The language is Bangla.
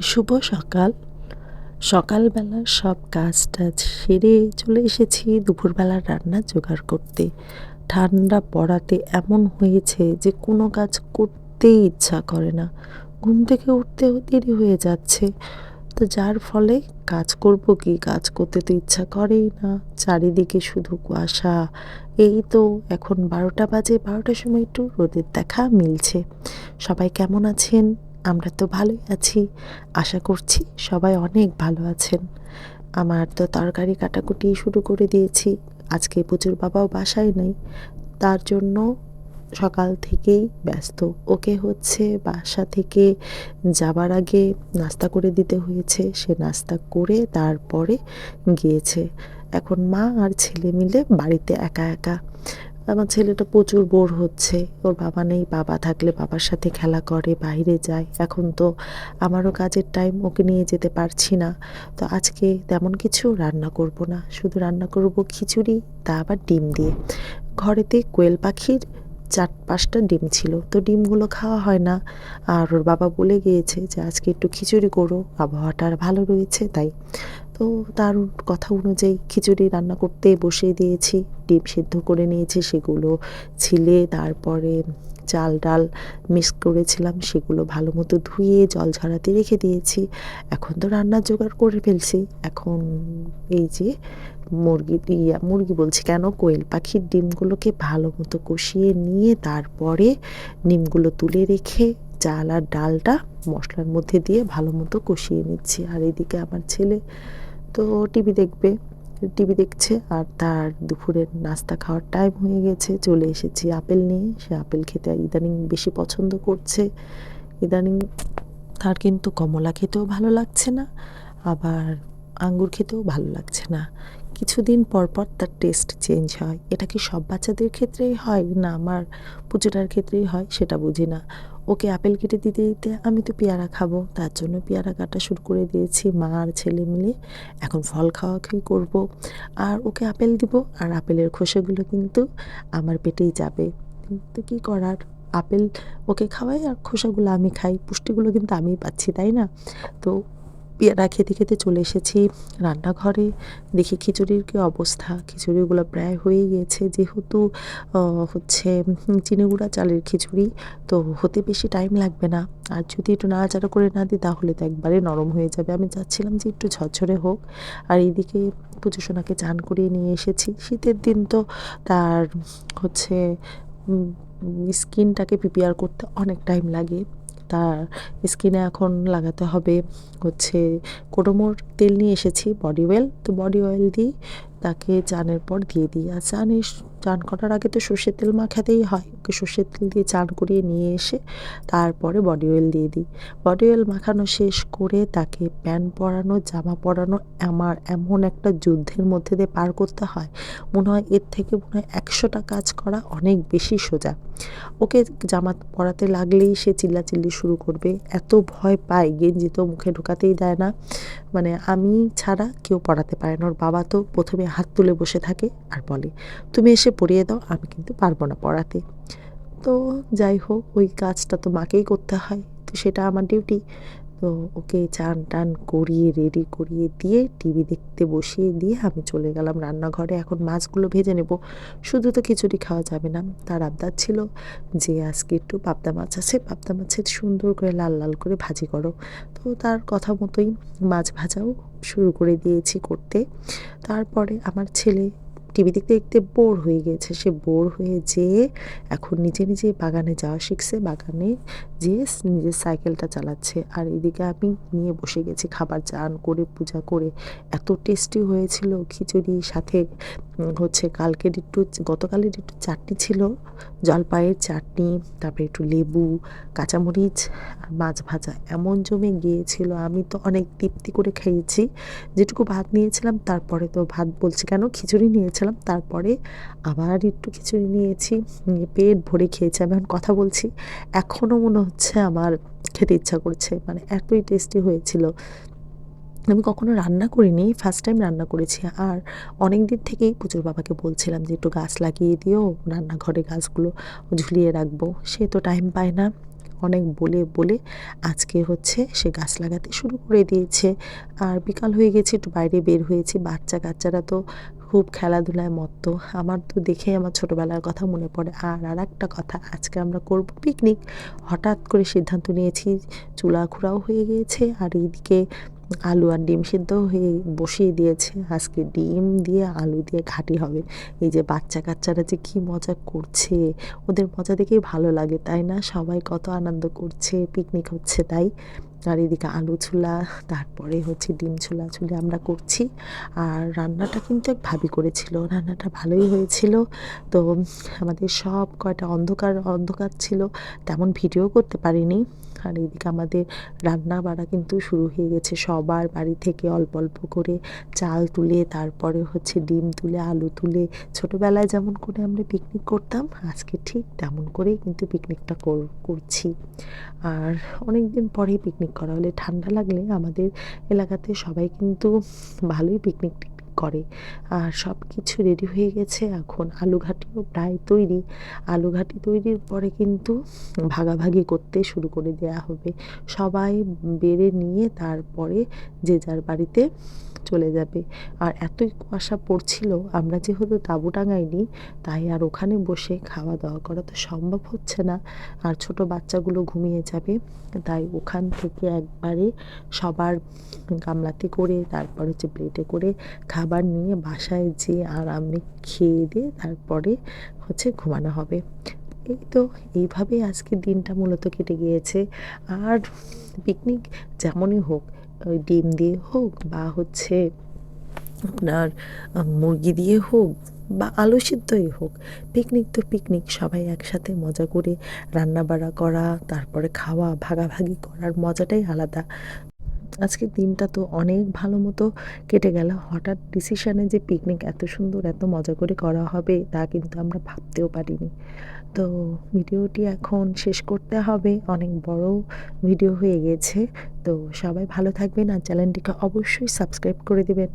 শুভ সকাল। সকালবেলা সব কাজ টাজ সেরে চলে এসেছি দুপুরবেলা রান্না জোগাড় করতে। ঠান্ডা পড়াতে এমন হয়েছে যে কোনো কাজ করতেই ইচ্ছা করে না। ঘুম থেকে উঠতেও দেরি হয়ে যাচ্ছে। তো যার ফলে কাজ করব কি? কাজ করতে তো ইচ্ছা করেই না। চারিদিকে শুধু কুয়াশা। এই তো এখন বারোটা বাজে। বারোটার সময় একটু রোদের দেখা মিলছে। সবাই কেমন আছেন? আমরা তো ভালোই আছি। আশা করছি সবাই অনেক ভালো আছেন। আমার তো তরকারি কাটাকুটি শুরু করে দিয়েছি। আজকে প্রচুর বাবাও বাসায় নেই। তার জন্য সকাল থেকেই ব্যস্ত। ওকে হচ্ছে বাসা থেকে যাবার আগে নাস্তা করে দিতে হয়েছে। সে নাস্তা করে তারপরে গিয়েছে। এখন মা আর ছেলে মিলে বাড়িতে একা একা। আমার ছেলেটা প্রচুর বোর হচ্ছে। ওর বাবা নেই, বাবা থাকলে বাবার সাথে খেলা করে, বাইরে যায়। এখন তো আমারও কাজের টাইম ওকে নিয়ে যেতে পারছি না। তো আজকে তেমন কিছু রান্না করব না। শুধু রান্না করব খিচুড়ি, তা আবার ডিম দিয়ে। ঘরেতে কোয়েল পাখির চার পাঁচটা ডিম ছিল। তো ডিমগুলো খাওয়া হয় না। আর ওর বাবা বলে গিয়েছে যে, আজকে একটু খিচুড়ি করো। আবহাওয়াটা আর ভালো রয়েছে, তাই তো তার কথা অনুযায়ী খিচুড়ি রান্না করতে বসিয়ে দিয়েছি। ডিম সিদ্ধ করে নিয়েছি, সেগুলো ছিলে, তারপরে চাল ডাল মিক্স করেছিলাম, সেগুলো ভালো মতো ধুয়ে জল ঝরাতে রেখে দিয়েছি। এখন তো রান্নার জোগাড় করে ফেলছি। এখন এই যে মুরগি, ইয়া মুরগি বলছি কেন? কোয়েল পাখির ডিমগুলোকে ভালো মতো কষিয়ে নিয়ে তারপরে ডিমগুলো তুলে রেখে চাল আর ডালটা মশলার মধ্যে দিয়ে ভালো মতো কষিয়ে নিচ্ছি। আর এদিকে আমার ছেলে তো টিভি দেখবে, টিভি দেখছে আর তার দুপুরের নাস্তা খাওয়ার টাইম হয়ে গেছে। চলে এসেছি আপেল নিয়ে। সে আপেল খেতে ইদানিং বেশি পছন্দ করছে। ইদানিং তার কিন্তু কমলা খেতেও ভালো লাগছে না, আবার আঙ্গুর খেতেও ভালো লাগছে না। কিছুদিন পর পর তার টেস্ট চেঞ্জ হয়। এটা কি সব বাচ্চাদের ক্ষেত্রেই হয় না আমার পুজোটার ক্ষেত্রেই হয় সেটা বুঝি না। ওকে আপেল কেটে দিতে দিতে আমি তো পেয়ারা খাব। তার জন্য পেয়ারা কাটা শুরু করে দিয়েছি, মা আর ছেলে মিলে। এখন ফল খাওয়া খাই করব। আর ওকে আপেল দিব। আর আপেলের খোসাগুলো কিন্তু আমার পেটেই যাবে। কিন্তু কী করার? আপেল ওকে খাওয়াই আর খোসাগুলো আমি খাই। পুষ্টিগুলো কিন্তু আমি পাচ্ছি, তাই না? তো পেয়ারা খেতে খেতে চলে এসেছি রান্নাঘরে। দেখি খিচুড়ির কী অবস্থা। খিচুড়িগুলো প্রায় হয়ে গিয়েছে যেহেতু হচ্ছে চিনি গুঁড়া, চালের খিচুড়ি, তো হতে বেশি টাইম লাগবে না। আর যদি একটু নাড়াচাড়া করে না দিই, তাহলে তো একবারে নরম হয়ে যাবে। আমি চাচ্ছিলাম যে একটু ঝরঝরে হোক। আর এইদিকে পুজো সোনাকে চান করিয়ে নিয়ে এসেছি। শীতের দিন তো তার, হচ্ছে স্কিনটাকে প্রিপেয়ার করতে অনেক টাইম লাগে। তার স্কিনে এখন লাগাতে হবে হচ্ছে কোডোমোর তেল নিয়ে এসেছি বডি অয়েল তো বডি অয়েল দিই তাকে চানের পর দিয়ে দিই। আর চানের চান করার আগে তো সর্ষের তেল মাখাতেই হয়। ওকে সর্ষের তেল দিয়ে চান করিয়ে নিয়ে এসে তারপরে বডি অয়েল দিয়ে দিই। বডি অয়েল মাখানো শেষ করে তাকে প্যান্ট পরানো, জামা পরানো, আমার এমন একটা যুদ্ধের মধ্যে দিয়ে পার করতে হয়। মনে হয় এর থেকে মনে হয় একশোটা কাজ করা অনেক বেশি সোজা। ওকে জামা পরাতে লাগলেই সে চিল্লাচিল্লি শুরু করবে। এত ভয় পায়, গেঞ্জি তো মুখে ঢোকাতেই দেয় না। মানে আমি ছাড়া কেউ পড়াতে পারে না। ওর বাবা তো প্রথমে হাত তুলে বসে থাকে আর বলে, তুমি এসে পড়িয়ে দাও, আমি কিন্তু পারব না পড়াতে। তো যাই হোক, ওই কাজটা তো মাকেই করতে হয়, তো সেটা আমার ডিউটি তো ওকে চান টান করিয়ে রেডি করিয়ে দিয়ে টিভি দেখতে বসিয়ে দিয়ে আমি চলে গেলাম রান্নাঘরে। এখন মাছগুলো ভেজে নেব। শুধু তো খিচুড়ি খাওয়া যাবে না। তার আবদার ছিল যে আজকে একটু পাবদা মাছ আছে। পাবদা মাছের সুন্দর করে লাল লাল করে ভাজি করো। তো তার কথা মতোই মাছ ভাজাও শুরু করে দিয়েছি করতে। তারপরে আমার ছেলে টিভি দেখতে দেখতে বোর হয়ে গেছে। সে বোর হয়ে যেয়ে এখন নিজে নিজে বাগানে যাওয়া শিখছে। বাগানে যেয়ে নিজের সাইকেলটা চালাচ্ছে। আর এদিকে আমি নিয়ে বসে গেছি খাবার, চান করে, পূজা করে। এত টেস্টি হয়েছিল খিচুড়ি। সাথে হচ্ছে কালকের একটু গতকালের একটু চাটনি ছিল। জলপাইয়ের চাটনি, তারপরে একটু লেবু, কাঁচামরিচ আর মাছ ভাজা। এমন জমে গিয়েছিল। আমি তো অনেক তৃপ্তি করে খেয়েছি। যেটুকু ভাত নিয়েছিলাম, তারপরে তো ভাত বলছি, কেন খিচুড়ি নিয়েছিলাম? তারপরে আবার একটু খিচুড়ি নিয়েছি পেট ভরে খেয়েছি, আমি এখন কথা বলছি। এখনও মনে হচ্ছে আমার খেতে ইচ্ছা করছে মানে এতই টেস্টি হয়েছিল। আমি কখনো রান্না করিনি ফার্স্ট টাইম রান্না করেছি। আর অনেক দিন থেকেই পুজোর বাবাকে বলছিলাম যে, একটু গাছ লাগিয়ে দিও, রান্নাঘরে গাছগুলো ঝুলিয়ে রাখব। সে তো টাইম পায় না। অনেক বলে বলে আজকে হচ্ছে সে গাছ লাগাতে শুরু করে দিয়েছে। আর বিকাল হয়ে গেছে, একটু বাইরে বের হয়েছি বাচ্চা কাচ্চারা তো খুব খেলাধুলায় মত্ত। আমার তো দেখেই আমার ছোটোবেলার কথা মনে পড়ে। আর আর একটা কথা, আজকে আমরা করব পিকনিক হঠাৎ করে সিদ্ধান্ত নিয়েছি চুলা খুঁড়াও হয়ে গিয়েছে। আর এইদিকে আলু আর ডিম সিদ্ধ হয়ে বসিয়ে দিয়েছে। আজকে ডিম দিয়ে আলু দিয়ে ঘাটি হবে। এই যে বাচ্চা কাচ্চারা যে কী মজা করছে, ওদের মজা দেখেই ভালো লাগে, তাই না? সবাই কত আনন্দ করছে পিকনিক হচ্ছে তাই। আর এদিকে আলু ছোলা, তারপরে হচ্ছে ডিম ছোলা, ছুলে আমরা করছি। আর রান্নাটা কিন্তু এক ভাবি করেছিল, রান্নাটা ভালোই হয়েছিল। তো আমাদের সব কয়টা অন্ধকার অন্ধকার ছিল, তেমন ভিডিও করতে পারিনি। আর এদিকে আমাদের রান্না বাড়া কিন্তু শুরু হয়ে গেছে। সবার বাড়ি থেকে অল্প অল্প করে চাল তুলে, তারপরে হচ্ছে ডিম তুলে, আলু তুলে। ছোটোবেলায় যেমন করে আমরা পিকনিক করতাম, আজকে ঠিক তেমন করেই কিন্তু পিকনিকটা করছি। আর অনেক দিন পরেই পিকনিক করা হলে ঠান্ডা লাগলে আমাদের এলাকাতে সবাই কিন্তু ভালোই পিকনিক করে। আর সব কিছু রেডি হয়ে গেছে। এখন আলু ঘাটিও প্রায় তৈরি। আলু ঘাটি তৈরির পরে কিন্তু ভাগাভাগি করতে শুরু করে দেওয়া হবে। সবাই বেড়ে নিয়ে তারপরে যে যার বাড়িতে চলে যাবে। আর এতই কুয়াশা পড়ছিল, আমরা যেহেতু তাঁবু টাঙাইনি তাই আর ওখানে বসে খাওয়া দাওয়া করা তো সম্ভব হচ্ছে না। আর ছোট বাচ্চাগুলো ঘুমিয়ে যাবে, তাই ওখান থেকে একবারে সবার গামলাতে করে, তারপর হচ্ছে প্লেটে করে খাবার নিয়ে বাসায় যেয়ে আরামে খেয়ে দিয়ে তারপরে হচ্ছে ঘুমানো হবে। এই তো এইভাবেই আজকে দিনটা মূলত কেটে গিয়েছে। আর পিকনিক যেমনই হোক ডিম দিয়ে হোক বা হচ্ছে আপনার মুরগি দিয়ে হোক বা আলু সিদ্ধই হোক পিকনিক তো পিকনিক সবাই একসাথে মজা করে রান্না বাড়া করা, তারপরে খাওয়া, ভাগাভাগি করার মজাটাই আলাদা। আজকের দিনটা তো অনেক ভালো মতো কেটে গেল। হঠাৎ ডিসিশানে যে পিকনিক এত সুন্দর, এত মজা করে করা হবে, তা কিন্তু আমরা ভাবতেও পারিনি। তো ভিডিওটি এখন শেষ করতে হবে। অনেক বড় ভিডিও হয়ে গেছে। তো সবাই ভালো থাকবেন আর চ্যানেলটিকে অবশ্যই সাবস্ক্রাইব করে দেবেন।